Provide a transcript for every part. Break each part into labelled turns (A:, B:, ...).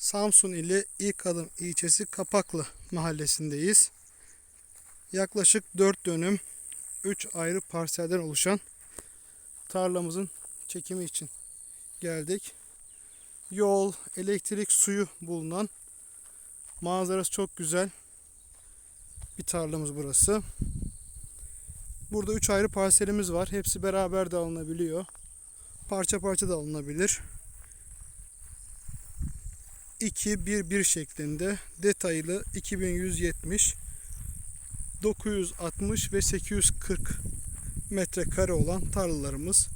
A: Samsun ili İlk Adım ilçesi Kapaklı mahallesindeyiz. Yaklaşık 4 dönüm 3 ayrı parselden oluşan tarlamızın çekimi için geldik. Yol, elektrik, suyu bulunan manzarası çok güzel bir tarlamız burası. Burada 3 ayrı parselimiz var. Hepsi beraber de alınabiliyor. Parça parça da alınabilir. 2-1-1 şeklinde detaylı 2170 960 ve 840 metrekare olan tarlalarımız.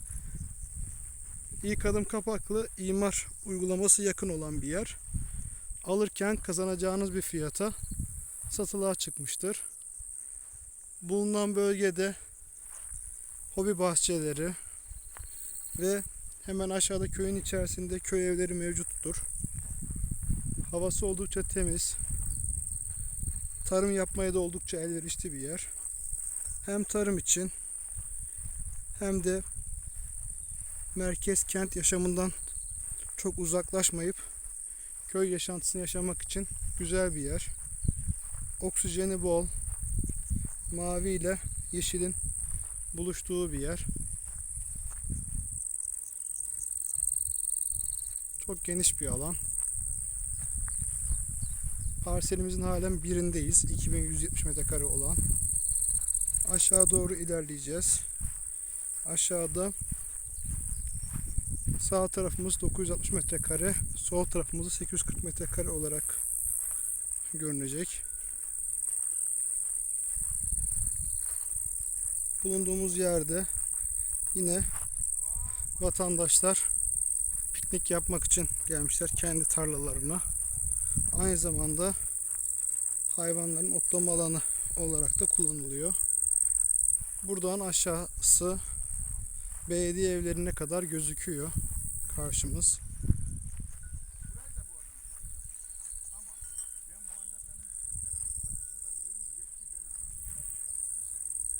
A: İlk adım kapaklı imar uygulaması yakın olan bir yer. Alırken kazanacağınız bir fiyata satılığa çıkmıştır. Bulunan bölgede hobi bahçeleri ve hemen aşağıda köyün içerisinde köy evleri mevcuttur. Havası oldukça temiz. Tarım yapmaya da oldukça elverişli bir yer. Hem tarım için hem de merkez kent yaşamından çok uzaklaşmayıp köy yaşantısını yaşamak için güzel bir yer. Oksijeni bol, mavi ile yeşilin buluştuğu bir yer. Çok geniş bir alan. Parselimizin halen birindeyiz. 2170 metrekare olan. Aşağı doğru ilerleyeceğiz. Aşağıda sağ tarafımız 960 metrekare, sol tarafımız 840 metrekare olarak görünecek. Bulunduğumuz yerde yine vatandaşlar piknik yapmak için gelmişler kendi tarlalarına. Aynı zamanda hayvanların otlama alanı olarak da kullanılıyor. Buradan aşağısı belediye evlerine kadar gözüküyor karşımız.